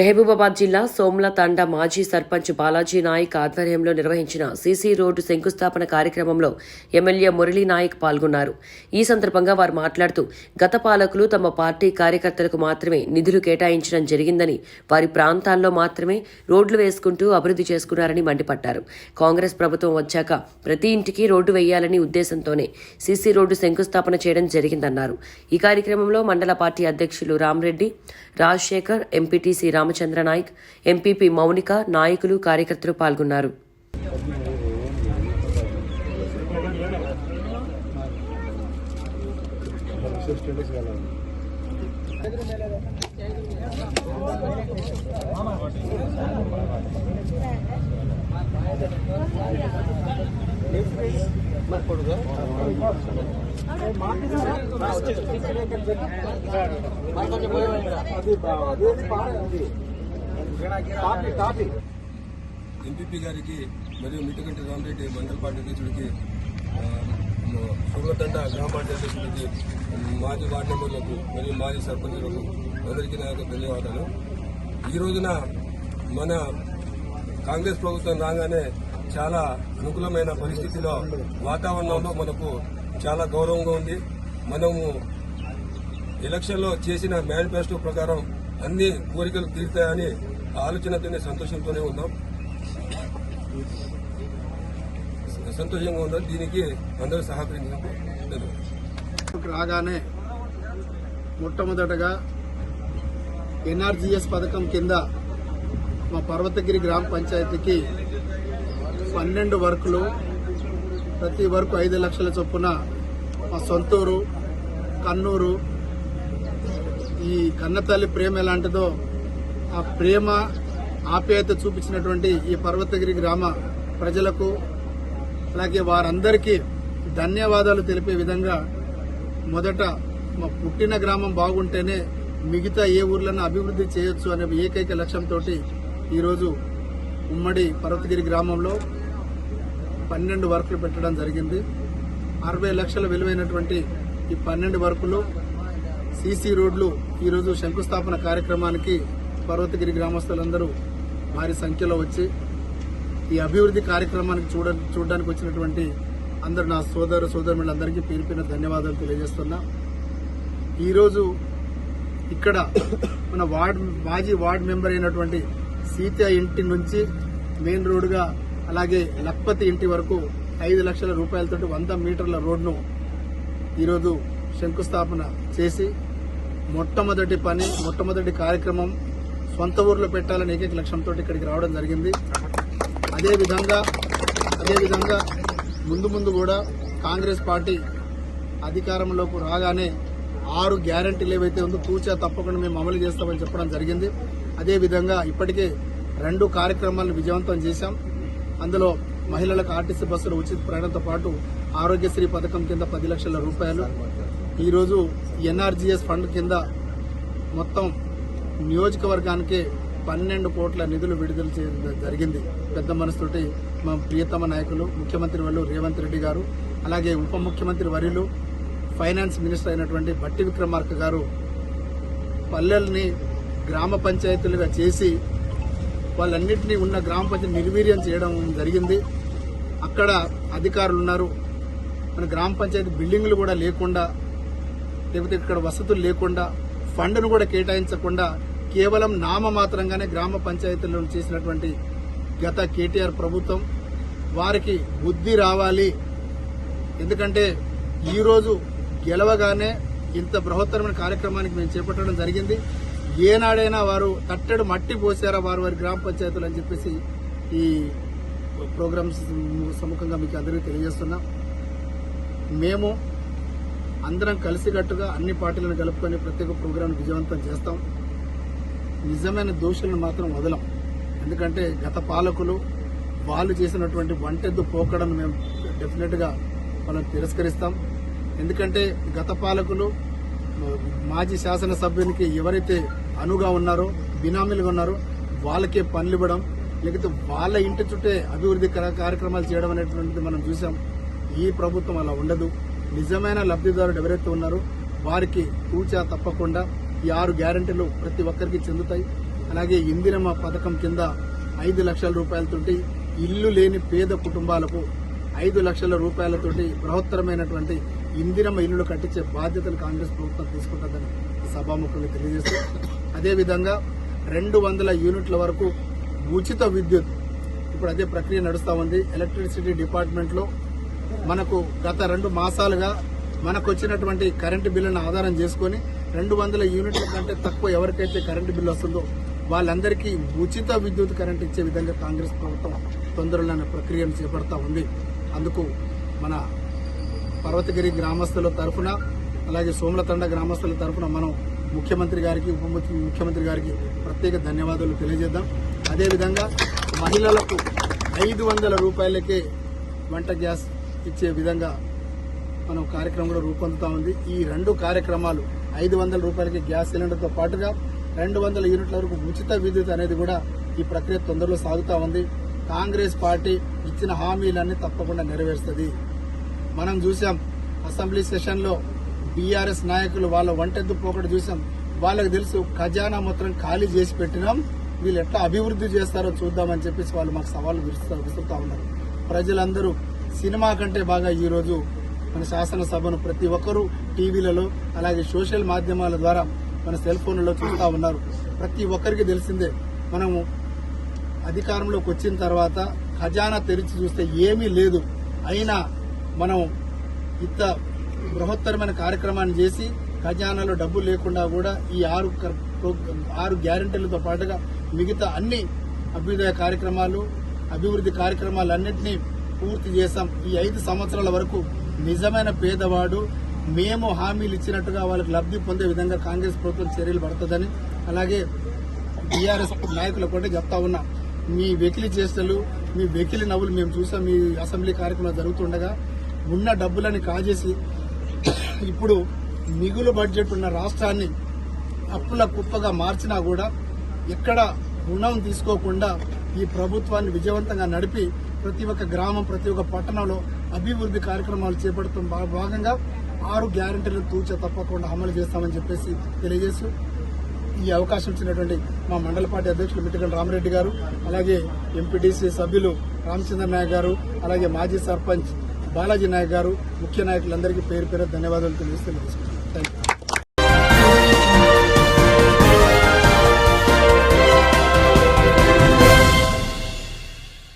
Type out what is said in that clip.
మహబూబాబాద్ జిల్లా సోమ్ల తండ మాజీ సర్పంచ్ బాలాజీ నాయక్ ఆధ్వర్యంలో నిర్వహించిన సీసీ రోడ్డు శంకుస్థాపన కార్యక్రమంలో ఎమ్మెల్యే మురళీ నాయక్ పాల్గొన్నారు. ఈ సందర్భంగా వారు మాట్లాడుతూ గత పాలకులు తమ పార్టీ కార్యకర్తలకు మాత్రమే నిధులు కేటాయించడం జరిగిందని వారి ప్రాంతాల్లో మాత్రమే రోడ్లు వేసుకుంటూ అభివృద్ధి చేసుకున్నారని మండిపడ్డారు. కాంగ్రెస్ ప్రభుత్వం వచ్చాక ప్రతి ఇంటికి రోడ్డు వేయాలని ఉద్దేశంతోనే సీసీ రోడ్డు శంకుస్థాపన చేయడం జరిగిందన్నారు. ఈ కార్యక్రమంలో మండల పార్టీ అధ్యక్షులు రామ్రెడ్డి రాజశేఖర్ ఎంపీటీసీ రామ్ రామచంద్ర నాయక్ ఎంపీపీ మౌనిక నాయకులు కార్యకర్తలు పాల్గొన్నారు. ఎంపీపీ గారికి మరియు మిట్టుకంటి రామరెడ్డి మండల పార్టీ అధ్యక్షుడికి సుగతండ గ్రామ పార్టీ అధ్యక్షుడికి మాజీ వార్డు మెంబర్లకు మరియు మాజీ సర్పంచులకు అందరికీ నా యొక్క ధన్యవాదాలు. ఈ రోజున మన కాంగ్రెస్ ప్రభుత్వం రాగానే చాలా అనుకూలమైన పరిస్థితిలో వాతావరణంలో మనకు చాలా గౌరవంగా ఉంది. మనము ఎలక్షన్లో చేసిన మేనిఫెస్టో ప్రకారం అన్ని కోరికలు తీరుతాయని ఆలోచనతోనే సంతోషంతోనే ఉన్నాం. సంతోషంగా ఉన్నాం. దీనికి అందరూ సహకరించినప్పుడు రాగానే మొట్టమొదటగా ఎన్ఆర్జీఎస్ పథకం కింద మా పర్వతగిరి గ్రామ పంచాయతీకి పన్నెండు వర్కులు. ప్రతి వర్కు ఐదు లక్షల చొప్పున మా సొంతూరు కన్నూరు ఈ కన్నతల్లి ప్రేమ ఎలాంటిదో ఆ ప్రేమ ఆప్యాయత చూపించినటువంటి ఈ పర్వతగిరి గ్రామ ప్రజలకు అలాగే వారందరికీ ధన్యవాదాలు తెలిపే విధంగా మొదట మా పుట్టిన గ్రామం బాగుంటేనే మిగతా ఏ ఊర్లను అభివృద్ధి చేయొచ్చు అనే ఏకైక లక్ష్యంతో ఈరోజు ఉమ్మడి పర్వతగిరి గ్రామంలో పన్నెండు వర్కులు పెట్టడం జరిగింది. అరవై లక్షల విలువైనటువంటి ఈ పన్నెండు వర్కులు సీసీ రోడ్లు ఈరోజు శంకుస్థాపన కార్యక్రమానికి పర్వతగిరి గ్రామస్తులందరూ భారీ సంఖ్యలో వచ్చి ఈ అభివృద్ధి కార్యక్రమానికి చూడ చూడడానికి వచ్చినటువంటి అందరు నా సోదరు సోదరులందరికీ పేరు పేరున ధన్యవాదాలు తెలియజేస్తున్నా. ఈరోజు ఇక్కడ మన వార్డ్ మాజీ వార్డ్ మెంబర్ అయినటువంటి సీత ఇంటి నుంచి మెయిన్ రోడ్డుగా అలాగే లక్పతి ఇంటి వరకు ఐదు లక్షల రూపాయలతోటి వంద మీటర్ల రోడ్ను ఈరోజు శంకుస్థాపన చేసి మొట్టమొదటి పని మొట్టమొదటి కార్యక్రమం సొంత ఊర్లో పెట్టాలని ఏకైక లక్ష్యంతో ఇక్కడికి రావడం జరిగింది. అదేవిధంగా అదేవిధంగా ముందు ముందు కూడా కాంగ్రెస్ పార్టీ అధికారంలోకి రాగానే ఆరు గ్యారంటీలు ఏవైతే ఉందో తూచా తప్పకుండా మేము అమలు చేస్తామని చెప్పడం జరిగింది. అదేవిధంగా ఇప్పటికే రెండు కార్యక్రమాలను విజయవంతం చేశాం. అందులో మహిళలకు ఆర్టీసీ బస్సులు ఉచిత ప్రయాణంతో పాటు ఆరోగ్యశ్రీ పథకం కింద పది లక్షల రూపాయలు. ఈరోజు ఎన్ఆర్జీఎస్ ఫండ్ కింద మొత్తం నియోజకవర్గానికి పన్నెండు కోట్ల నిధులు విడుదల చేయడం జరిగింది. పెద్ద మనసుతోటి మా ప్రియతమ నాయకులు ముఖ్యమంత్రి వాళ్ళు రేవంత్ రెడ్డి గారు అలాగే ఉప ముఖ్యమంత్రి వర్యులు ఫైనాన్స్ మినిస్టర్ అయినటువంటి బట్టి విక్రమార్క గారు పల్లెల్ని గ్రామ పంచాయతీలుగా చేసి వాళ్ళన్నింటినీ ఉన్న గ్రామ పంచాయతీ నిర్వీర్యం చేయడం జరిగింది. అక్కడ అధికారులు ఉన్నారు మన గ్రామ పంచాయతీ బిల్డింగ్లు కూడా లేకుండా లేకపోతే ఇక్కడ వసతులు లేకుండా ఫండ్ను కూడా కేటాయించకుండా కేవలం నామమాత్రంగానే గ్రామ పంచాయతీలను చేసినటువంటి గత కేటీఆర్ ప్రభుత్వం. వారికి బుద్ధి రావాలి. ఎందుకంటే ఈరోజు గెలవగానే ఇంత బృహత్తరమైన కార్యక్రమానికి మేము చేపట్టడం జరిగింది. ఏనాడైనా వారు తట్టెడు మట్టి పోసారా వారు వారి గ్రామ పంచాయతీలు అని చెప్పేసి ఈ ప్రోగ్రామ్స్ సముఖంగా మీకు అందరికీ తెలియజేస్తున్నాం. మేము అందరం కలిసికట్టుగా అన్ని పార్టీలను కలుపుకొని ప్రత్యేక ప్రోగ్రాం విజయవంతం చేస్తాం. నిజమైన దోషులను మాత్రం వదలం. ఎందుకంటే గత పాలకులు వాళ్ళు చేసినటువంటి వంటెద్దు పోకడను మేము డెఫినెట్గా మనం తిరస్కరిస్తాం. ఎందుకంటే గత పాలకులు మాజీ శాసనసభ్యునికి ఎవరైతే అనుగా ఉన్నారు బినామీలుగా ఉన్నారు వాళ్ళకే పనులు ఇవ్వడం లేకపోతే వాళ్ళ ఇంటి చుట్టే అభివృద్ధి కార్యక్రమాలు చేయడం అనేటువంటిది మనం చూసాం. ఈ ప్రభుత్వం అలా ఉండదు. నిజమైన లబ్ధిదారుడు ఎవరైతే ఉన్నారో వారికి తూచా తప్పకుండా ఈ ఆరు గ్యారంటీలు ప్రతి ఒక్కరికి చెందుతాయి. అలాగే ఇందిరమ్మ పథకం కింద ఐదు లక్షల రూపాయలతోటి ఇల్లు లేని పేద కుటుంబాలకు ఐదు లక్షల రూపాయలతోటి బృహత్తరమైనటువంటి ఇందిరమ్మ ఇల్లులు కట్టించే బాధ్యతను కాంగ్రెస్ ప్రభుత్వం తీసుకుంటుందని ఈ సభాముఖంగా తెలియజేస్తూ అదేవిధంగా రెండు వందల యూనిట్ల వరకు ఉచిత విద్యుత్ ఇప్పుడు అదే ప్రక్రియ నడుస్తూ ఉంది. ఎలక్ట్రిసిటీ డిపార్ట్మెంట్లో మనకు గత రెండు మాసాలుగా మనకు వచ్చినటువంటి కరెంటు బిల్లును ఆధారం చేసుకొని రెండు వందల యూనిట్ల కంటే తక్కువ ఎవరికైతే కరెంటు బిల్లు వస్తుందో వాళ్ళందరికీ ఉచిత విద్యుత్ కరెంట్ ఇచ్చే విధంగా కాంగ్రెస్ ప్రభుత్వం తొందరలోనే ప్రక్రియను చేపడతా ఉంది. అందుకు మన పర్వతగిరి గ్రామస్తుల తరఫున అలాగే సోమలతండ గ్రామస్తుల తరఫున మనం ముఖ్యమంత్రి గారికి ఉప ముఖ్యమంత్రి గారికి ప్రత్యేక ధన్యవాదాలు తెలియజేద్దాం. అదేవిధంగా మహిళలకు ఐదు వందల రూపాయలకే వంట గ్యాస్ ఇచ్చే విధంగా మనం కార్యక్రమం కూడా రూపొందుతా ఉంది. ఈ రెండు కార్యక్రమాలు ఐదు వందల రూపాయలకి గ్యాస్ సిలిండర్తో పాటుగా రెండు వందల యూనిట్ల వరకు ఉచిత విద్యుత్ అనేది కూడా ఈ ప్రక్రియ తొందరలో సాగుతూ ఉంది. కాంగ్రెస్ పార్టీ ఇచ్చిన హామీలన్నీ తప్పకుండా నెరవేరుస్తుంది. మనం చూసాం అసెంబ్లీ సెషన్లో బీఆర్ఎస్ నాయకులు వాళ్ళ వంటెద్దు పోకడ చూసాం. వాళ్ళకి తెలుసు ఖజానా మొత్తం ఖాళీ చేసి పెట్టినాం. వీళ్ళు ఎట్లా అభివృద్ధి చేస్తారో చూద్దామని చెప్పేసి వాళ్ళు మాకు సవాళ్ళు విసురుతా విసురుతా ఉన్నారు. ప్రజలందరూ సినిమా కంటే బాగా ఈరోజు మన శాసనసభను ప్రతి ఒక్కరూ టీవీలలో అలాగే సోషల్ మాధ్యమాల ద్వారా మన సెల్ ఫోన్లలో చూస్తూ ఉన్నారు. ప్రతి ఒక్కరికి తెలిసిందే మనము అధికారంలోకి వచ్చిన తర్వాత ఖజానా తెరిచి చూస్తే ఏమీ లేదు. అయినా మనం ఇంత బృహత్తరమైన కార్యక్రమాన్ని చేసి ఖజానాలో డబ్బులు లేకుండా కూడా ఈ ఆరు ప్రో- ఆరు గ్యారెంటీలతో పాటుగా మిగతా అన్ని అభ్యుదయ కార్యక్రమాలు అభివృద్ధి కార్యక్రమాలన్నింటినీ పూర్తి చేశాం. ఈ ఐదు సంవత్సరాల వరకు నిజమైన పేదవాడు మేము హామీలు ఇచ్చినట్టుగా వాళ్ళకి లబ్ధి పొందే విధంగా కాంగ్రెస్ ప్రభుత్వం చర్యలు పడుతుందని అలాగే టీఆర్ఎస్ నాయకులకు కూడా చెప్తా ఉన్నా. మీ వెకిలి చేష్టలు మీ వెకిలి నవ్వులు మేము చూసాం. మీ అసెంబ్లీ కార్యక్రమం జరుగుతుండగా ఉన్న డబ్బులని కాజేసి ఇప్పుడు మిగులు బడ్జెట్ ఉన్న రాష్ట్రాన్ని అప్పుల కుప్పగా మార్చినా కూడా ఎక్కడ రుణం తీసుకోకుండా ఈ ప్రభుత్వాన్ని విజయవంతంగా నడిపి ప్రతి ఒక్క గ్రామం ప్రతి ఒక్క పట్టణంలో అభివృద్ధి కార్యక్రమాలు చేపడుతున్న భా- భాగంగా ఆరు గ్యారెంటీలను తూచ తప్పకుండా అమలు చేస్తామని చెప్పేసి తెలియజేస్తూ ఈ అవకాశం ఇచ్చినటువంటి మా మండల పార్టీ అధ్యక్షులు మిట్టగండి రామరెడ్డి గారు అలాగే ఎంపీటీసీ సభ్యులు రామచంద్ర నాయక్ గారు అలాగే మాజీ సర్పంచ్ బాలాజీ నాయక్ గారు ముఖ్య నాయకులందరికీ పేరు పేరు ధన్యవాదాలు తెలియజేస్తున్నాను